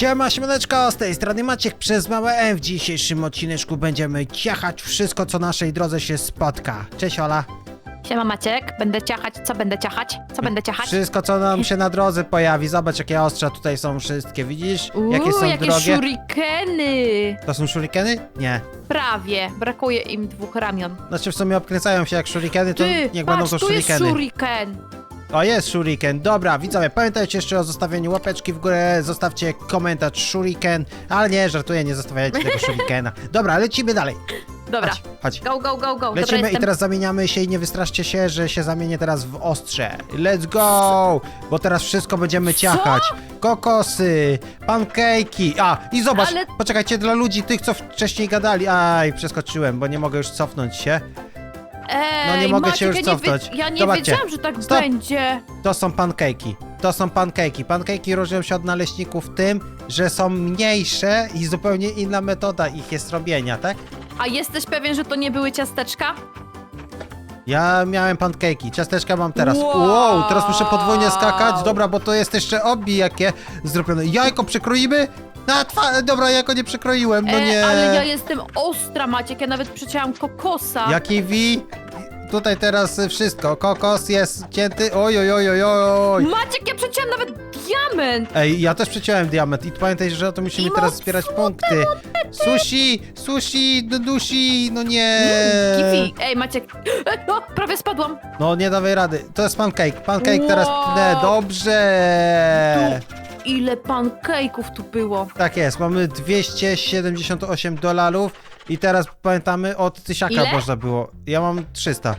Siema, siemaneczko, z tej strony Maciek przez małe M. W dzisiejszym odcineczku będziemy ciachać wszystko, co naszej drodze się spotka. Cześć Ola. Siema Maciek, będę ciachać. Co będę ciachać? Co będę ciachać? Wszystko, co nam się na drodze pojawi. Zobacz, jakie ostrza tutaj są wszystkie, widzisz? Uuu, jakie są jakie drogie. shurikeny! To są shurikeny? Nie. Prawie, brakuje im dwóch ramion. Znaczy w sumie obkręcają się jak shurikeny, to Ty, niech patrz, będą to tu jest shurikeny. shuriken! O, jest shuriken. Dobra, widzowie, pamiętajcie jeszcze o zostawieniu łapeczki w górę, zostawcie komentarz shuriken, ale nie, żartuję, nie zostawiajcie tego shurikena. Dobra, lecimy dalej. Dobra, Chodź, chodź. go, go, go, go. Dobra, Lecimy i jestem. teraz zamieniamy się i nie wystraszcie się, że się zamienię teraz w ostrze. Let's go! Bo teraz wszystko będziemy ciachać. Kokosy, pancake'i. A, i zobacz, Ale- poczekajcie, dla ludzi tych, co wcześniej gadali. Aj, przeskoczyłem, bo nie mogę już cofnąć się. Ej, no nie mogę Maciek, się już ja nie cofnąć. Wy... Ja nie Zobaczcie. wiedziałam, że tak Stop. będzie. To są pancake'i. To są pancake'i. Pancake'i różnią się od naleśników tym, że są mniejsze i zupełnie inna metoda ich jest robienia, tak? A jesteś pewien, że to nie były ciasteczka? Ja miałem pancake'i, ciasteczka mam teraz. Wow. Wow, teraz muszę podwójnie skakać. Dobra, bo to jest jeszcze obi jakie zrobione. Jajko przekroimy? Twa... Dobra, jajko nie przekroiłem, no E, nie. ale ja jestem ostra, Maciek, ja nawet przecięłam kokosa. Jaki wi? Tutaj teraz wszystko. Kokos jest cięty. Oj, oj, oj, oj, oj. Maciek, ja przecięłam nawet diament! Ej, ja też przeciąłem diament i pamiętaj, że to musimy I teraz mam zbierać punkty. Sushi, sushi, dudusi, no nie. Kiwi. Ej, Maciek. E, O, prawie spadłam. No nie dawaj rady. To jest pancake. Pancake teraz Wow. pnę. Dobrze. Ile pancake'ów tu było. Tak jest, mamy 278 dolarów i teraz pamiętamy od tysiaka Ile? można było. Ja mam 300.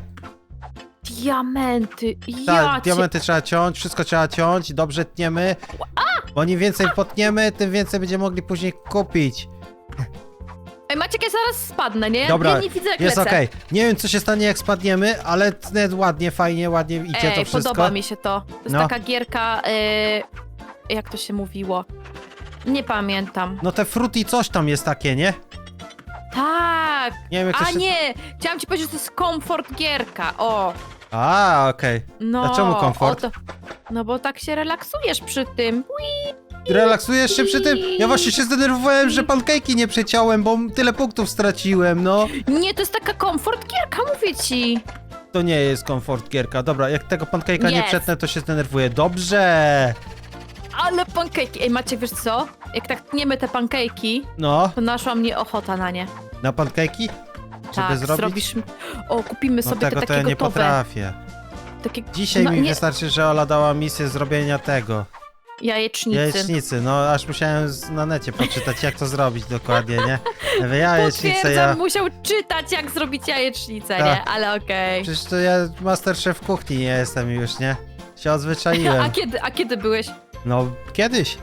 Diamenty. Tak, Ja cię... diamenty trzeba ciąć, wszystko trzeba ciąć, dobrze tniemy. Bo im więcej potniemy, tym więcej będziemy mogli później kupić. Ej, Maciek, ja zaraz spadnę, nie? Dobra, ja nie widzę jak Jest lecę. okej. Nie wiem co się stanie jak spadniemy, ale tnę ładnie, fajnie, ładnie idzie Ej, to wszystko. podoba mi się to. To jest No. taka gierka, y... jak to się mówiło? Nie pamiętam. No te fruity coś tam jest takie, nie? Tak! Nie wiem jak to A się... nie! Chciałam ci powiedzieć, że to jest komfort gierka. O! A, okej. No. A czemu komfort? o to- No bo tak się relaksujesz przy tym. Relaksujesz się przy tym? Ja właśnie się zdenerwowałem, że pancake'i nie przeciąłem, bo tyle punktów straciłem, no. Nie, to jest taka komfort gierka, mówię ci. To nie jest komfort gierka. Dobra, jak tego pancake'a nie Jest. przetnę, to się zdenerwuję. Dobrze! Ale pankejki. Ej, Maciek, wiesz co? Jak tak tniemy te pankejki, No, to naszła mnie ochota na nie. na pancake'i? Żeby tak, zrobić? zrobisz... O, kupimy No sobie tego te to takie ja nie gotowe. potrafię. Takie... Dzisiaj no, mi nie, wystarczy, że Ola dała misję zrobienia tego. Jajecznicy. Jajecznicy, no aż musiałem z- na necie poczytać, jak to zrobić dokładnie, nie? Ja mówię, Jajecznicę, Potwierdzam, ja... musiał czytać, jak zrobić jajecznicę, Tak. nie? Ale okej. Przecież to ja masterchef kuchni nie jestem już, nie? Się A odzwyczaiłem. kiedy, a kiedy byłeś? No, kiedyś.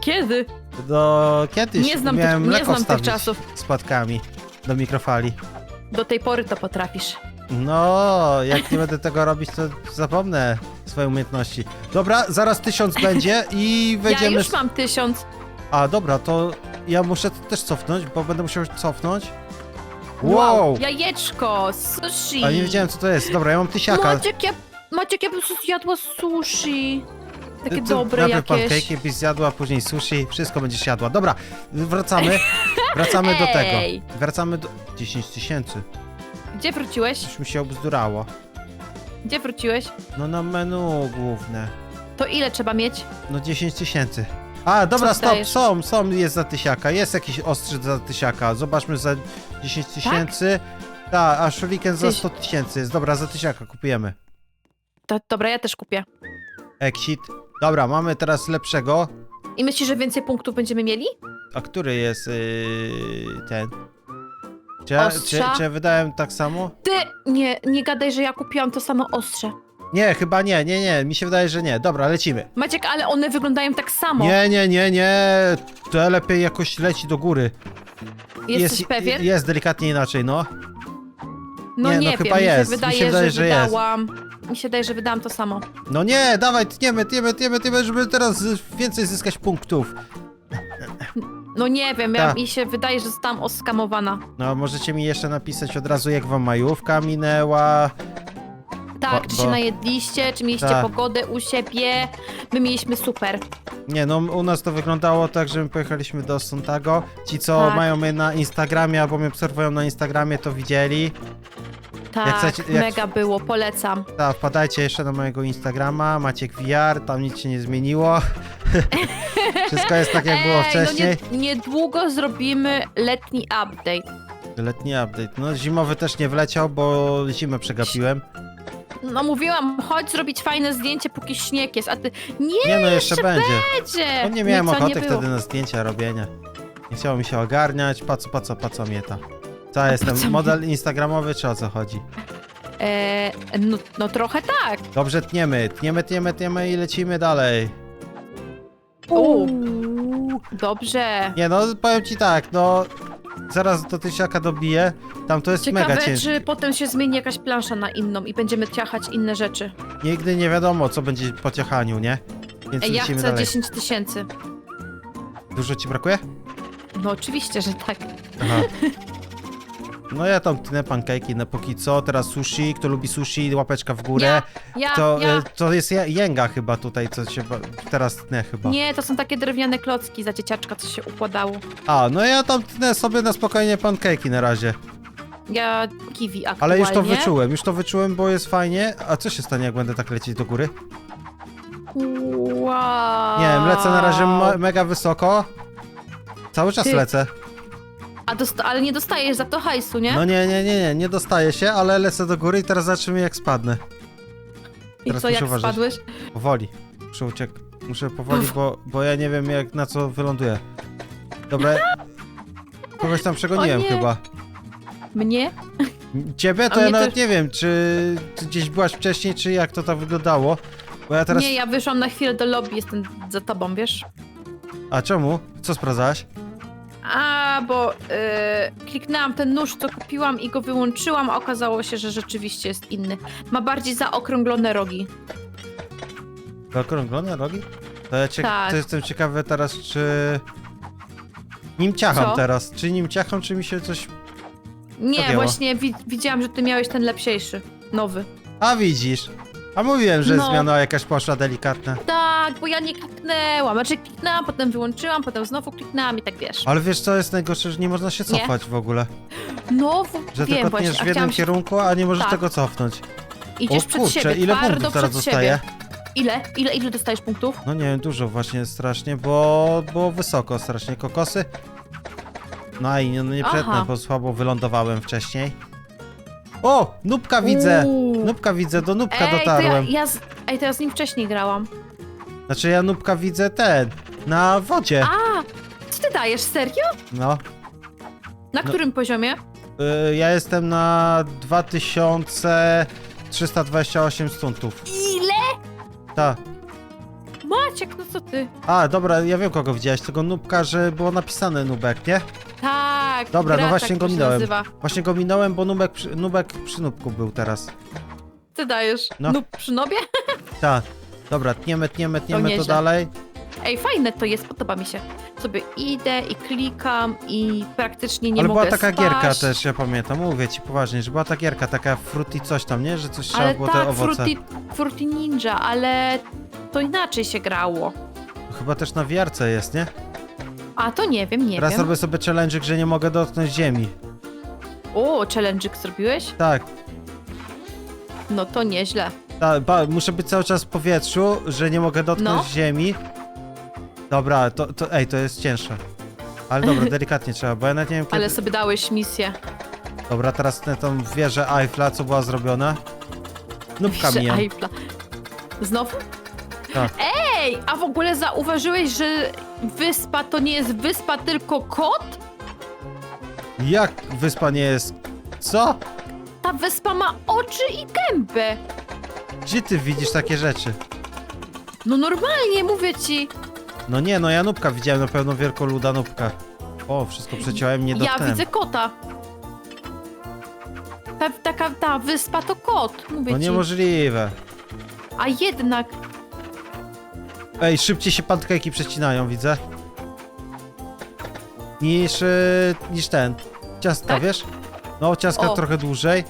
Kiedy? Do kiedyś Nie znam tych- miałem nie mleko znam tych czasów. z płatkami do mikrofali. Do tej pory to potrafisz. No, jak nie będę tego robić, to zapomnę swoje umiejętności. Dobra, zaraz tysiąc będzie i Ja wejdziemy... już z- mam tysiąc. A, dobra, to ja muszę też cofnąć, bo będę musiał cofnąć. Wow! Jajeczko, sushi. A nie wiedziałem, co to jest. Dobra, ja mam tysiaka. Maciek, ja, Maciek, ja bym zjadła sushi. Takie To dobre najpierw jakieś. pancake byś zjadła, później sushi, wszystko będziesz jadła. Dobra, wracamy. Wracamy do tego. Ej. Wracamy do... 10 tysięcy. Gdzie wróciłeś? Coś mi się obzdurało. Gdzie wróciłeś? No na menu główne. To ile trzeba mieć? No 10 tysięcy. A, dobra, Co stop, dajesz? są, są, jest za tysiaka, jest jakiś ostrzyc za tysiaka. Zobaczmy za 10 tysięcy. Tak, a shuriken za Tyś- 100 tysięcy jest. Dobra, za tysiaka kupujemy. To, dobra, ja też kupię. Exit. Dobra, mamy teraz lepszego. I myślisz, że więcej punktów będziemy mieli? A który jest yy, ten? Czy ja, czy, Ostrza? czy ja wydałem tak samo? Ty, nie, nie gadaj, że ja kupiłam to samo ostrze. Nie, chyba nie, nie, nie. Mi się wydaje, że nie. Dobra, lecimy. Maciek, ale one wyglądają tak samo. Nie, nie, nie, nie. To lepiej jakoś leci do góry. Jesteś jest, pewien? Jest delikatnie inaczej, no. No Nie, nie, no wiem, chyba mi jest. się Mi się wydaje, wydaje, że, że jest. wydałam. Mi się wydaje, że wydałam to samo. No nie, dawaj, tniemy, tniemy, tniemy, tniemy, żeby teraz y, więcej zyskać punktów. No nie wiem, ja, Tak. mi się wydaje, że zostałam oskamowana. No, możecie mi jeszcze napisać od razu, jak wam majówka minęła. Tak, Bo- czy bo- się najedliście, czy mieliście Tak. pogodę u siebie? My mieliśmy super. Nie, no u nas to wyglądało tak, że my pojechaliśmy do Sontago. Ci, co Tak. mają mnie na Instagramie albo mnie obserwują na Instagramie, to widzieli. Tak, chcecie- jak- mega było, polecam. Tak, wpadajcie jeszcze na mojego Instagrama, Maciek VR, tam nic się nie zmieniło. Wszystko jest tak, jak było Ej, wcześniej. No nie, niedługo zrobimy letni update. Letni update. No zimowy też nie wleciał, bo zimę przegapiłem. No mówiłam, chodź zrobić fajne zdjęcie, póki śnieg jest, a ty nie, Nie no, jeszcze będzie. będzie. No nie miałem co ochoty było. wtedy na zdjęcia robienia. Nie chciało mi się ogarniać, paco, paco, paco mnie to. Co, ja jestem co model instagramowy, czy o co chodzi? E, no, no trochę tak. Dobrze, tniemy, tniemy, tniemy, tniemy i lecimy dalej. U, dobrze. Nie no, powiem ci tak, no... Zaraz do tysiaka dobiję, tam to jest mega Ciekawe, ciężkie. czy potem się zmieni jakaś plansza na inną i będziemy ciachać inne rzeczy. Nigdy nie wiadomo, co będzie po ciachaniu, nie? Więc Ej, ja lecimy chcę dalej. 10 tysięcy. Dużo ci brakuje? No oczywiście, że tak. Aha. No ja tam tnę pankejki na póki co, teraz sushi, kto lubi sushi, łapeczka w górę. Ja, to, ja. e, to jest je- jęga chyba tutaj, co się ba- teraz tnę chyba. Nie, to są takie drewniane klocki za dzieciaczka, co się układało. A, no ja tam tnę sobie na spokojnie pankejki na razie. Ja kiwi aktualnie. Ale już to wyczułem, już to wyczułem, bo jest fajnie. A co się stanie, jak będę tak lecieć do góry? Wow. Nie wiem, lecę na razie me- mega wysoko. Cały czas Ty- lecę. A dosta- ale nie dostajesz za to hajsu, nie? No nie, nie, nie, nie, nie dostaję się, ale lecę do góry i teraz zobaczymy jak spadnę. I teraz co, muszę jak uważać. spadłeś? Powoli. Muszę uciek... Muszę powoli, bo, bo ja nie wiem jak na co wyląduję. Dobra. Kogoś tam przegoniłem O nie. chyba. Mnie? Ciebie to A ja mnie nawet też- nie wiem, czy ty gdzieś byłaś wcześniej, czy jak to tak wyglądało. Bo ja teraz... Nie, ja wyszłam na chwilę do lobby, jestem za tobą, wiesz? A czemu? Co sprawdzałaś? Bo y, kliknęłam ten nóż, co kupiłam i go wyłączyłam, a okazało się, że rzeczywiście jest inny. Ma bardziej zaokrąglone rogi. Zaokrąglone rogi? To ja cię... Tak. to jestem ciekawy teraz, czy... Nim ciacham Co? teraz. Czy nim ciacham, czy mi się coś... Nie, Podjęło. właśnie wi widziałam, że ty miałeś ten lepsiejszy, nowy. A widzisz. A mówiłem, że No. zmiana jakaś poszła delikatna. Tak, bo ja nie kliknęłam. Znaczy kliknęłam, potem wyłączyłam, potem znowu kliknęłam i tak wiesz. Ale wiesz co jest najgorsze, że nie można się Nie. cofać w ogóle. No, w- Że wiem tylko właśnie, tniesz a w jednym chciałam się... kierunku, a nie możesz Tak. tego cofnąć. Idziesz o przed kurczę, siebie, ile twardo punktów teraz przed dostaję? siebie. Ile? Ile, ile dostajesz punktów? No nie wiem, dużo właśnie strasznie, bo było wysoko strasznie kokosy. No i no nie Aha. przetnę, bo słabo wylądowałem wcześniej. O! Nubka widzę! Uuu. Nubka widzę, do nubka Ej, to ja, dotarłem. ja z... Ej, to ja z nim wcześniej grałam. Znaczy ja nubka widzę ten, na wodzie. A, co ty dajesz, serio? No. Na No. którym poziomie? Y, ja jestem na 2328 stuntów. Ile? Tak. Maciek, no co ty? A, dobra, ja wiem kogo widziałeś, tego nubka, że było napisane nubek, nie? Tak, Dobra, gra no właśnie tak go to się minąłem. nazywa. Właśnie go minąłem, bo nubek, przy- nubek przy nubku był teraz. Ty dajesz? No. No. przy nobie? Tak. Dobra, tniemy, tniemy, tniemy to, nieźle. dalej. Ej, fajne to jest, podoba mi się. Sobie idę i klikam i praktycznie nie Ale mogę była taka gierka też, ja pamiętam, mówię ci poważnie, że była ta gierka, taka fruity coś tam, nie? Że coś trzeba Ale było te tak, owoce. Fruity, Fruity Ninja, ale to inaczej się grało. Chyba też na wiarce jest, nie? A to nie wiem, nie Teraz wiem. robię sobie challenge, że nie mogę dotknąć ziemi. O, challenge'ik zrobiłeś? Tak, No to nieźle. ta, ba, muszę być cały czas w powietrzu, że nie mogę dotknąć No. ziemi. Dobra, to, to, ej, to jest cięższe. Ale dobra, delikatnie trzeba, bo ja nawet nie wiem kiedy... Ale sobie dałeś misję. Dobra, teraz tę tą wieżę Eiffla, co była zrobiona. Nubka mijam. Eiffla. Znowu? Tak. Ej, a w ogóle zauważyłeś, że wyspa to nie jest wyspa, tylko kot? Jak wyspa nie jest... Co? Ta wyspa ma oczy i gębę. Gdzie ty widzisz takie rzeczy? No normalnie, mówię ci. No nie, no ja nubka widziałem na pewno wielkoluda nubka. O, wszystko przeciąłem, nie Ja dotknąłem. widzę kota. Ta, taka ta wyspa to kot, mówię No ci. niemożliwe. A jednak. Ej, szybciej się pankejki przecinają, widzę. Niż, y, niż ten. Ciastka, Tak? wiesz? No, ciastka O. trochę dłużej.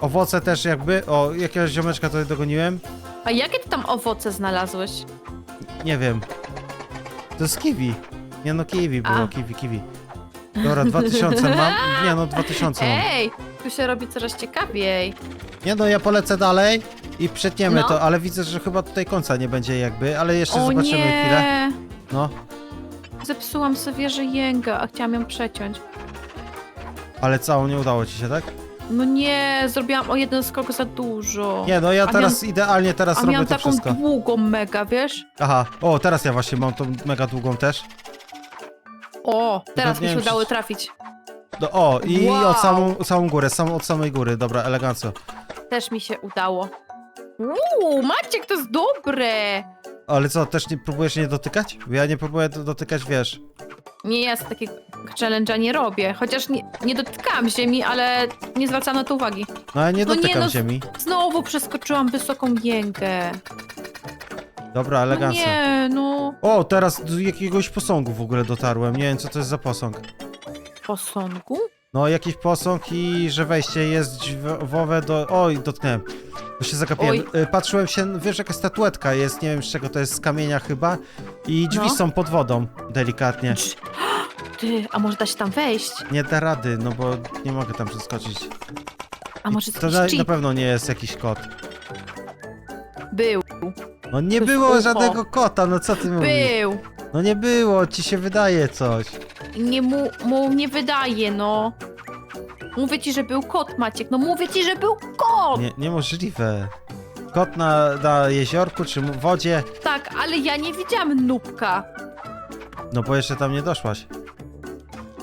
Owoce też jakby, o, jakiegoś ziomeczka tutaj dogoniłem. A jakie ty tam owoce znalazłeś? Nie wiem. To jest kiwi. Nie no, kiwi było, A. kiwi, kiwi. Dobra, 2000 mam. Nie no, 2000 mam. Ej, tu się robi coraz ciekawiej. Nie no, ja polecę dalej i przetniemy No. to, ale widzę, że chyba tutaj końca nie będzie jakby, ale jeszcze o zobaczymy nie! chwilę. No, Zepsułam sobie wieżę jęga, a chciałam ją przeciąć. ale całą nie udało ci się, tak? No nie, zrobiłam o jeden skok za dużo. Nie no, ja A teraz idealnie teraz a robię miałam to taką wszystko. długą mega, wiesz? Aha, o, teraz ja właśnie mam tą mega długą też. O, teraz nie mi się wiem, udało czy- trafić. No, o, i Wow. od samą, samą górę, samą, od samej góry, dobra, elegancko. Też mi się udało. Uuu, Maciek, to jest dobre! Ale co, też nie próbujesz nie dotykać? Bo Ja nie próbuję do- dotykać, wiesz. Nie, ja takiego challenge'a nie robię. Chociaż nie, nie dotykałam ziemi, ale nie zwracam na to uwagi. No ja nie No nie, dotykam no- ziemi. Znowu przeskoczyłam wysoką jęgę. Dobra, No elegancko. nie, no. O, teraz do jakiegoś posągu w ogóle dotarłem. Nie wiem, co to jest za posąg. Posągu? No, jakiś posąg i że wejście jest dźwowe do... Oj, dotknęłem. To się zagapiłem. Oj. Y, Patrzyłem się, wiesz, jaka statuetka jest, nie wiem z czego to jest, z kamienia chyba. I drzwi No. są pod wodą, delikatnie. Cz- Ty, a może da się tam wejść? Nie da rady, no bo nie mogę tam przeskoczyć. A może To jest na, jakiś na cheat? pewno nie jest jakiś kot. Był, No nie To jest było ucho. żadnego kota, no co ty mówisz? był. No nie było, ci się wydaje coś. Nie mu, mu nie wydaje, no. Mówię ci, że był kot, Maciek. No mówię ci, że był kot! Nie, niemożliwe. Kot na, na jeziorku czy w wodzie? Tak, ale ja nie widziałam nubka. No bo jeszcze tam nie doszłaś.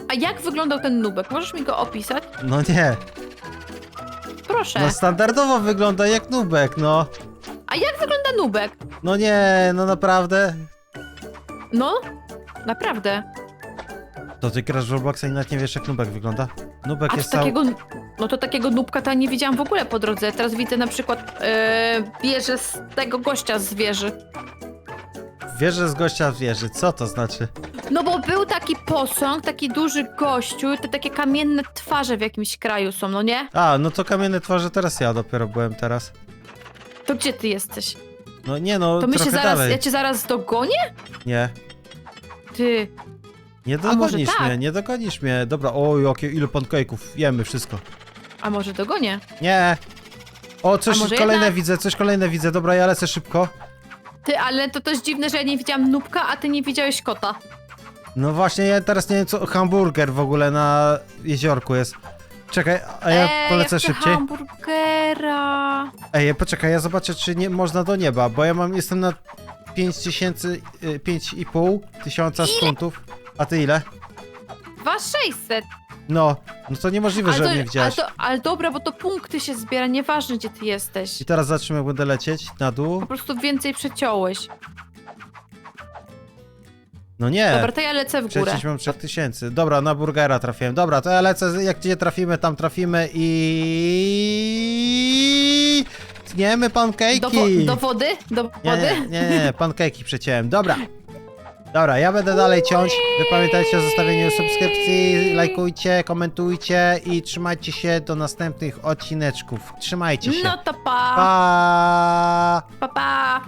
A jak wyglądał ten nubek? Możesz mi go opisać? No nie. Proszę. No standardowo wygląda jak nubek, no. A jak wygląda nubek? No nie, no naprawdę. No, naprawdę. To ty grasz w Robloxa i nawet nie wiesz jak nubek wygląda? Nubek A to jest cały... takiego, no to takiego nubka to ja nie widziałam w ogóle po drodze. Teraz widzę na przykład e, wieżę z tego gościa z wieży. Wierzę z gościa w wieży, co to znaczy? No bo był taki posąg, taki duży gościu, te takie kamienne twarze w jakimś kraju są, no nie? A, no to kamienne twarze teraz ja dopiero byłem teraz. To gdzie ty jesteś? No nie no, To my się trochę zaraz, dalej. ja cię zaraz dogonię? Nie. Ty, Nie może dogonisz tak? mnie, nie dogonisz mnie. Dobra, oj, jakie ile pancake'ów, jemy wszystko. a może dogonię? Nie. O, coś A może kolejne jednak? widzę, coś kolejne widzę. Dobra, ja lecę szybko. Ty, ale to też dziwne, że ja nie widziałam nubka, a ty nie widziałeś kota. No właśnie, ja teraz nie wiem co, hamburger w ogóle na jeziorku jest. Czekaj, a ja Ej, polecę ja chcę szybciej. hamburgera. Ej, poczekaj, ja zobaczę czy nie można do nieba, bo ja mam, jestem na 5000, y, 5,5 tysiąca funtów. A ty ile? 2600. No, no to niemożliwe, że mnie ale, to, ale dobra, bo to punkty się zbiera, nieważne gdzie ty jesteś. I teraz zobaczymy, jak będę lecieć na dół. Po prostu więcej przeciąłeś. No nie. Dobra, to ja lecę w górę. Przecież mam 3000. Dobra, na burgera trafiłem. Dobra, to ja lecę, jak gdzie trafimy, tam trafimy i... Tniemy Do, pankejki. wo- do wody? Do Nie, wody? nie, nie, nie, pankejki przeciąłem. Dobra. Dobra, ja będę dalej ciąć. Wy pamiętajcie o zostawieniu subskrypcji, lajkujcie, komentujcie i trzymajcie się do następnych odcineczków. Trzymajcie się. No to pa! Pa! Pa, pa!